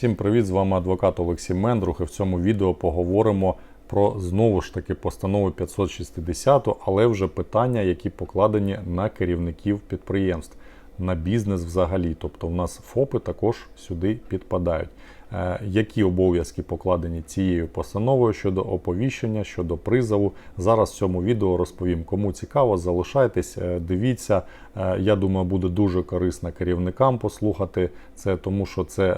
Всім привіт! З вами адвокат Олексій Мендрух. І в цьому відео поговоримо про знову ж таки постанову 560, але вже питання, які покладені на керівників підприємств, на бізнес взагалі. Тобто, в нас ФОПи також сюди підпадають. Е, Які обов'язки покладені цією постановою щодо оповіщення, щодо призову. Зараз в цьому відео розповім. Кому цікаво, залишайтесь, е, дивіться. Е, Я думаю, буде дуже корисно керівникам послухати це, тому що це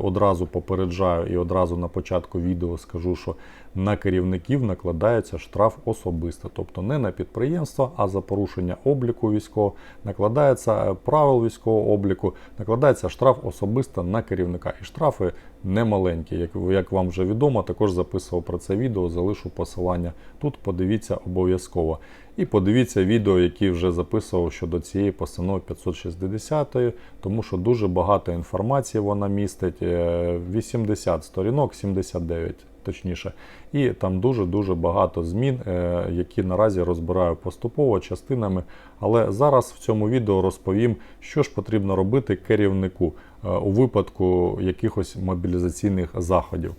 одразу попереджаю і одразу на початку відео скажу, що на керівників накладається штраф особисто, тобто не на підприємство, а за порушення обліку військового накладається е, правил військового обліку, накладається штраф особисто на керівника. І штрафи немаленькі. Як, як вам вже відомо, також записував про це відео, залишу посилання тут. Подивіться обов'язково. І подивіться відео, які вже записував щодо цієї постанови 560, тому що дуже багато інформації вона містить. е, 80 сторінок, 79 точніше. І там дуже-дуже багато змін, е, які наразі розбираю поступово частинами. Але зараз в цьому відео розповім, що ж потрібно робити керівнику е, у випадку якихось мобілізаційних заходів.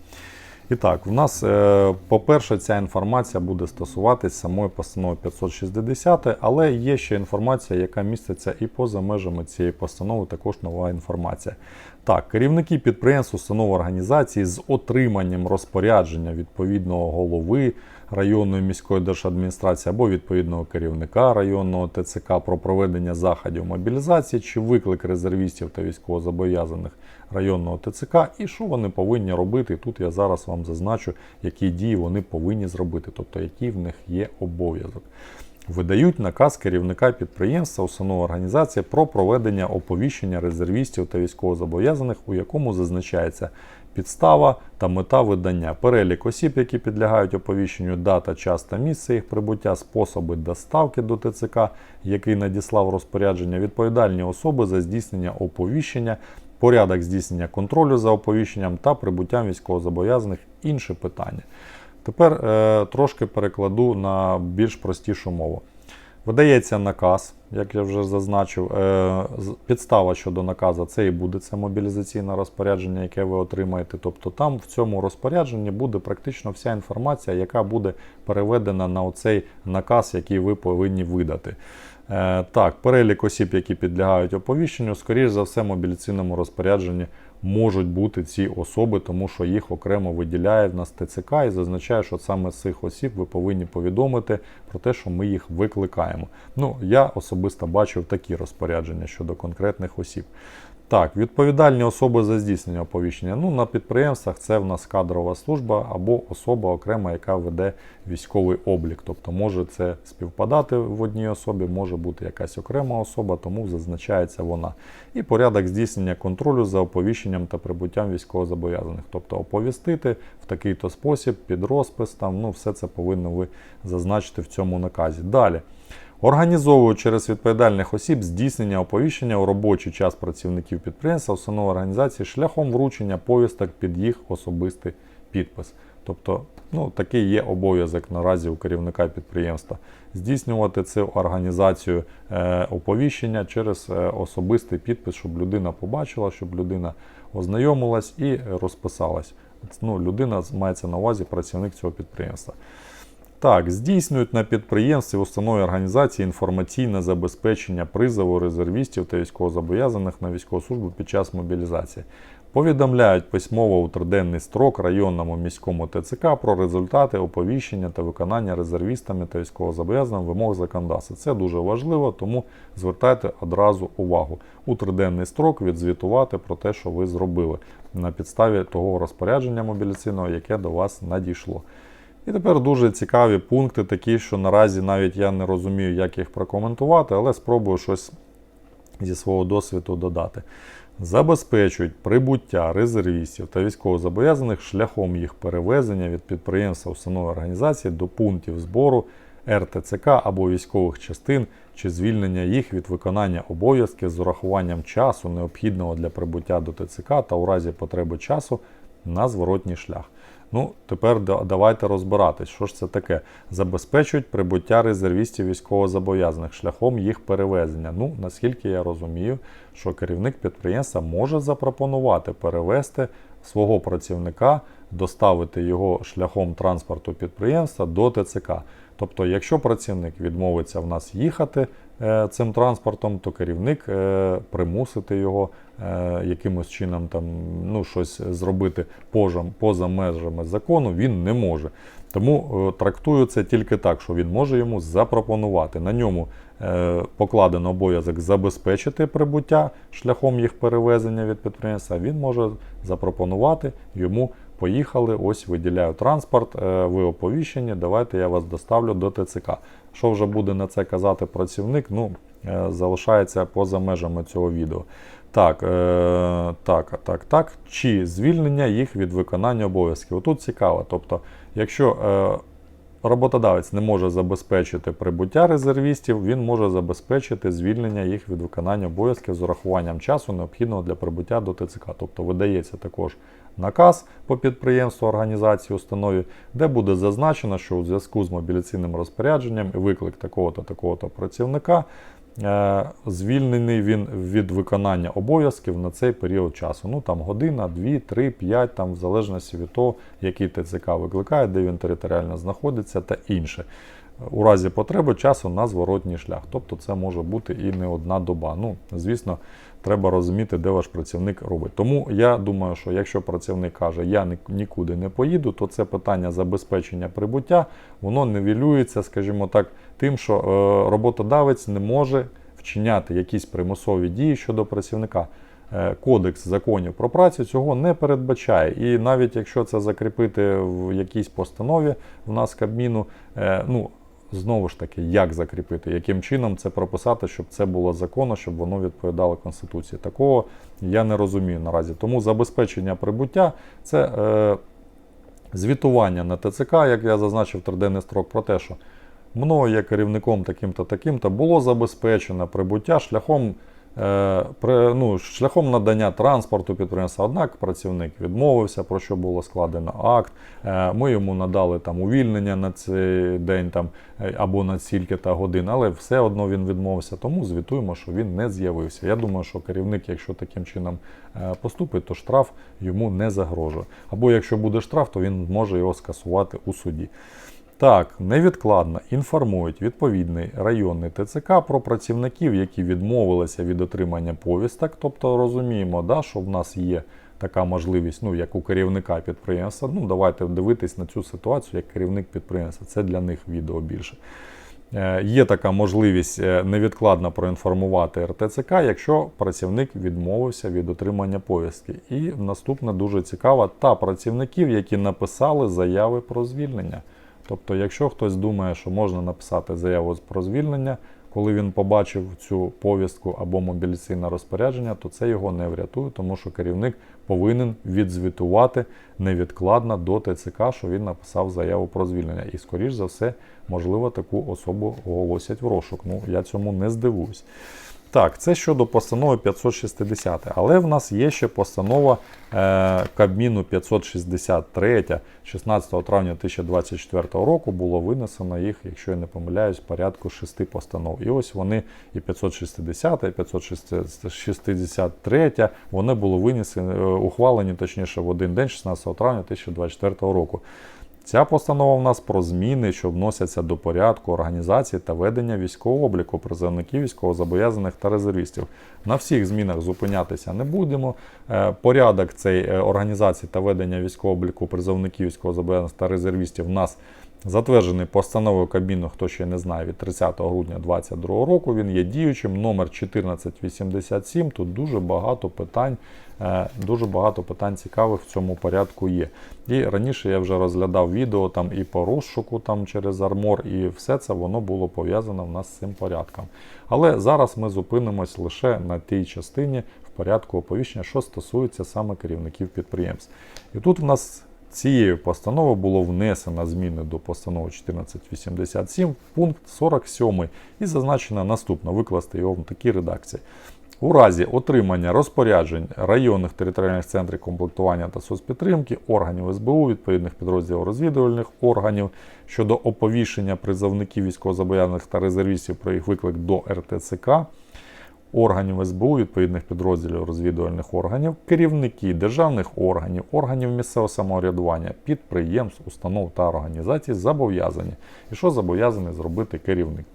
І так, в нас, е, по-перше, ця інформація буде стосуватись самої постанови 560, але є ще інформація, яка міститься і поза межами цієї постанови, також нова інформація. Так, керівники підприємств, установ організації з отриманням розпорядження відповідного голови районної міської держадміністрації або відповідного керівника районного ТЦК про проведення заходів мобілізації чи виклик резервістів та військовозобов'язаних районного ТЦК, і що вони повинні робити. Тут я зараз вам зазначу, які дії вони повинні зробити, тобто який в них є обов'язок. Видають наказ керівника підприємства, установ організації про проведення оповіщення резервістів та військовозобов'язаних, у якому зазначається підстава та мета видання, перелік осіб, які підлягають оповіщенню, дата, час та місце їх прибуття, способи доставки до ТЦК, який надіслав розпорядження, відповідальні особи за здійснення оповіщення, порядок здійснення контролю за оповіщенням та прибуттям військовозобов'язаних інші питання. Тепер е, трошки перекладу на більш простішу мову. Видається наказ, як я вже зазначив. Е, підстава щодо наказу це і буде це мобілізаційне розпорядження, яке ви отримаєте. Тобто там в цьому розпорядженні буде практично вся інформація, яка буде переведена на оцей наказ, який ви повинні видати. Е, так, перелік осіб, які підлягають оповіщенню, скоріш за все, в мобіліційному розпорядженні можуть бути ці особи, тому що їх окремо виділяє в нас ТЦК і зазначає, що саме з цих осіб ви повинні повідомити про те, що ми їх викликаємо. Ну, я особисто бачив такі розпорядження щодо конкретних осіб. Так, відповідальні особи за здійснення оповіщення. Ну, на підприємствах це в нас кадрова служба або особа окрема, яка веде військовий облік. Тобто може це співпадати в одній особі, може бути якась окрема особа, тому зазначається вона. І порядок здійснення контролю за оповіщенням та прибуттям військовозобов'язаних. Тобто оповістити в такий-то спосіб, під розпис, там, ну, все це повинно ви зазначити в цьому наказі. Далі. Організовують через відповідальних осіб здійснення оповіщення у робочий час працівників підприємства, установ організації шляхом вручення повісток під їх особистий підпис. Тобто, ну, такий є обов'язок наразі у керівника підприємства здійснювати цю організацію е, оповіщення через е, особистий підпис, щоб людина побачила, щоб людина ознайомилась і розписалась. Ну, людина мається на увазі працівник цього підприємства. Так, здійснюють на підприємстві, установі організації інформаційне забезпечення призову резервістів та військовозобов'язаних на військову службу під час мобілізації. Повідомляють письмово у триденний строк районному міському ТЦК про результати оповіщення та виконання резервістами та військовозобов'язаними вимог законодавства. Це дуже важливо, тому звертайте одразу увагу. У триденний строк відзвітувати про те, що ви зробили на підставі того розпорядження мобіляційного, яке до вас надійшло. І тепер дуже цікаві пункти, такі, що наразі навіть я не розумію, як їх прокоментувати, але спробую щось зі свого досвіду додати. Забезпечують прибуття резервістів та військовозобов'язаних шляхом їх перевезення від підприємства установи організації до пунктів збору РТЦК або військових частин чи звільнення їх від виконання обов'язків з урахуванням часу, необхідного для прибуття до ТЦК та у разі потреби часу на зворотній шлях. Ну, тепер давайте розбиратись, що ж це таке. Забезпечують прибуття резервістів військовозобов'язаних шляхом їх перевезення. Ну, наскільки я розумію, що керівник підприємства може запропонувати перевезти свого працівника доставити його шляхом транспорту підприємства до ТЦК. Тобто, якщо працівник відмовиться в нас їхати цим транспортом, то керівник е, примусити його е, якимось чином там ну щось зробити поза, межами закону він не може. Тому е, трактую це тільки так, що він може йому запропонувати. На ньому е, покладено обов'язок забезпечити прибуття шляхом їх перевезення від підприємства. Він може запропонувати йому. Поїхали, ось виділяю транспорт, е, ви оповіщені, давайте я вас доставлю до ТЦК. Що вже буде на це казати працівник, ну, е, залишається поза межами цього відео. Так, е, так, так, так. Чи звільнення їх від виконання обов'язків? Отут цікаво. Тобто, якщо е, роботодавець не може забезпечити прибуття резервістів, він може забезпечити звільнення їх від виконання обов'язків з урахуванням часу, необхідного для прибуття до ТЦК. Тобто видається також наказ по підприємству, організації, установі, де буде зазначено, що у зв'язку з мобіляційним розпорядженням і виклик такого-то такого-то працівника. е, Звільнений він від виконання обов'язків на цей період часу. Ну там година, дві, три, п'ять, там в залежності від того, який ТЦК викликає, де він територіально знаходиться та інше. У разі потреби часу на зворотній шлях. Тобто це може бути і не одна доба. Ну, звісно, треба розуміти, де ваш працівник робить. Тому я думаю, що якщо працівник каже, я нікуди не поїду, то це питання забезпечення прибуття, воно нивелюється, скажімо так, тим, що е, роботодавець не може вчиняти якісь примусові дії щодо працівника. Е, Кодекс законів про працю цього не передбачає. І навіть якщо це закріпити в якійсь постанові в нас Кабміну, е, ну знову ж таки, як закріпити, яким чином це прописати, щоб це було законно, щоб воно відповідало Конституції. Такого я не розумію наразі. Тому забезпечення прибуття це е, звітування на ТЦК, як я зазначив триденний строк, про те, що мною як керівником таким-то таким-то було забезпечено прибуття шляхом. Е, ну, шляхом надання транспорту підприємства, однак працівник відмовився, про що було складено акт. Е, Ми йому надали там увільнення на цей день там, е, або на стільки та годин, але все одно він відмовився. Тому звітуємо, що він не з'явився. Я думаю, що керівник, якщо таким чином поступить, то штраф йому не загрожує. Або якщо буде штраф, то він може його скасувати у суді. Так, невідкладно інформують відповідний районний ТЦК про працівників, які відмовилися від отримання повісток. Тобто розуміємо, да, що в нас є така можливість, ну як у керівника підприємства. Ну, давайте дивитись на цю ситуацію як керівник підприємства. Це для них відео більше. Е, Є така можливість е, невідкладно проінформувати РТЦК, якщо працівник відмовився від отримання повістки. І наступне дуже цікаво, та працівників, які написали заяви про звільнення. Тобто, якщо хтось думає, що можна написати заяву про звільнення, коли він побачив цю повістку або мобіляційне розпорядження, то це його не врятує, тому що керівник повинен відзвітувати невідкладно до ТЦК, що він написав заяву про звільнення. І, скоріш за все, можливо, таку особу оголосять в розшук. Ну, я цьому не здивуюсь. Так, це щодо постанови 560. Але в нас є ще постанова е, Кабміну 563, 16 травня 2024 року було винесено їх, якщо я не помиляюсь, порядку шести постанов. І ось вони і 560, і 563, вони були винесені, е, ухвалені точніше в один день, 16 травня 2024 року. Ця постанова в нас про зміни, що вносяться до порядку організації та ведення військового обліку призовників військовозобов'язаних та резервістів. На всіх змінах зупинятися не будемо. Е, Порядок цей е, організації та ведення військового обліку призовників військовозобов'язаних та резервістів в нас затверджений постановою Кабміну, хто ще не знає, від 30 грудня 2022 року. Він є діючим, номер 1487. Тут дуже багато питань, е, дуже багато питань цікавих в цьому порядку є. І раніше я вже розглядав відео там і по розшуку там через армор, і все це воно було пов'язано в нас з цим порядком. Але зараз ми зупинимось лише на тій частині в порядку оповіщення, що стосується саме керівників підприємств. І тут в нас цією постановою було внесено зміни до постанови 1487 пункт 47 і зазначено наступно викласти його в такій редакції. У разі отримання розпоряджень районних територіальних центрів комплектування та соцпідтримки, органів СБУ, відповідних підрозділів розвідувальних органів щодо оповіщення призовників військовозобов'язаних та резервістів про їх виклик до РТЦК, органів СБУ, відповідних підрозділів розвідувальних органів, керівники державних органів, органів місцевого самоврядування, підприємств, установ та організацій зобов'язані. І що зобов'язаний зробити керівник?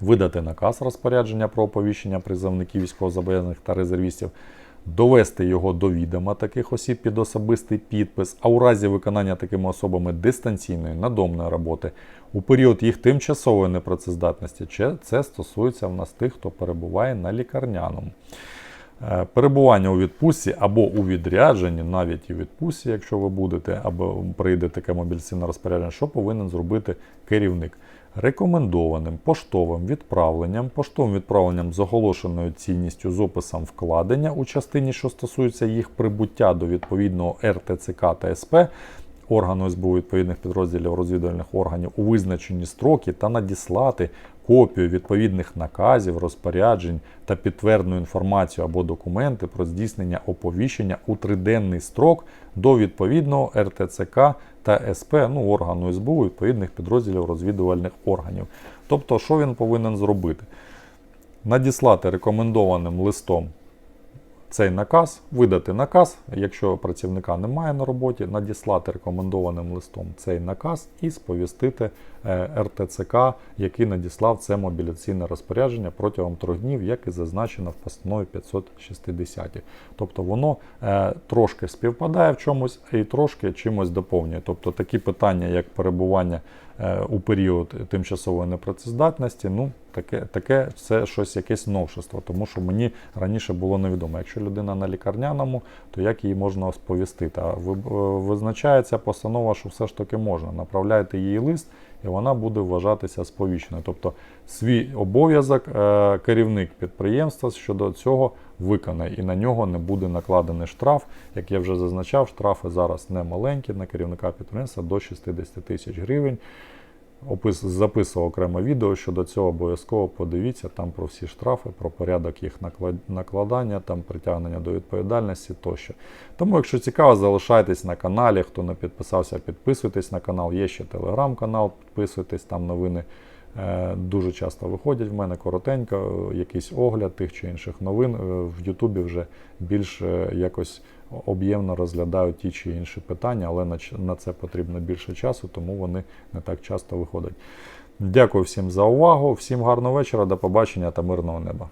Видати наказ розпорядження про оповіщення призовників військовозобов'язаних та резервістів, довести його до відома таких осіб під особистий підпис, а у разі виконання такими особами дистанційної надомної роботи у період їх тимчасової непрацездатності, чи це стосується в нас тих, хто перебуває на лікарняному. Е, Перебування у відпустці або у відрядженні, навіть у відпустці, якщо ви будете, або прийде таке мобілізаційне розпорядження, що повинен зробити керівник? Рекомендованим поштовим відправленням, поштовим відправленням з оголошеною цінністю з описом вкладення у частині, що стосується їх прибуття до відповідного РТЦК та СП, органу СБУ відповідних підрозділів розвідувальних органів у визначені строки та надіслати копію відповідних наказів, розпоряджень та підтверджену інформацію або документи про здійснення оповіщення у триденний строк до відповідного РТЦК та СП, ну, органу СБУ відповідних підрозділів розвідувальних органів. Тобто, що він повинен зробити? Надіслати рекомендованим листом цей наказ, видати наказ, якщо працівника немає на роботі, надіслати рекомендованим листом цей наказ і сповістити РТЦК, який надіслав це мобіляційне розпорядження протягом трьох днів, як і зазначено в постанові 560. Тобто воно е, трошки співпадає в чомусь і трошки чимось доповнює. Тобто такі питання, як перебування е, у період тимчасової непрацездатності, ну таке, таке це щось якесь новшество, тому що мені раніше було невідомо. Якщо людина на лікарняному, то як її можна сповістити? А е, визначається постанова, що все ж таки можна. Направляєте їй лист, і вона буде вважатися сповіщеною. Тобто свій обов'язок е, керівник підприємства щодо цього виконає, і на нього не буде накладений штраф. Як я вже зазначав, штрафи зараз не маленькі на керівника підприємства до 60 тисяч гривень. Опис записував окреме відео щодо цього, обов'язково подивіться там про всі штрафи, про порядок їх наклад- накладання, там притягнення до відповідальності тощо. Тому, якщо цікаво, залишайтесь на каналі. Хто не підписався, підписуйтесь на канал. Є ще телеграм-канал, підписуйтесь, там новини е, дуже часто виходять в мене коротенько, е, якийсь огляд тих чи інших новин. Е, В Ютубі вже більш якось об'ємно розглядають ті чи інші питання, але на, це потрібно більше часу, тому вони не так часто виходять. Дякую всім за увагу, всім гарного вечора, до побачення та мирного неба.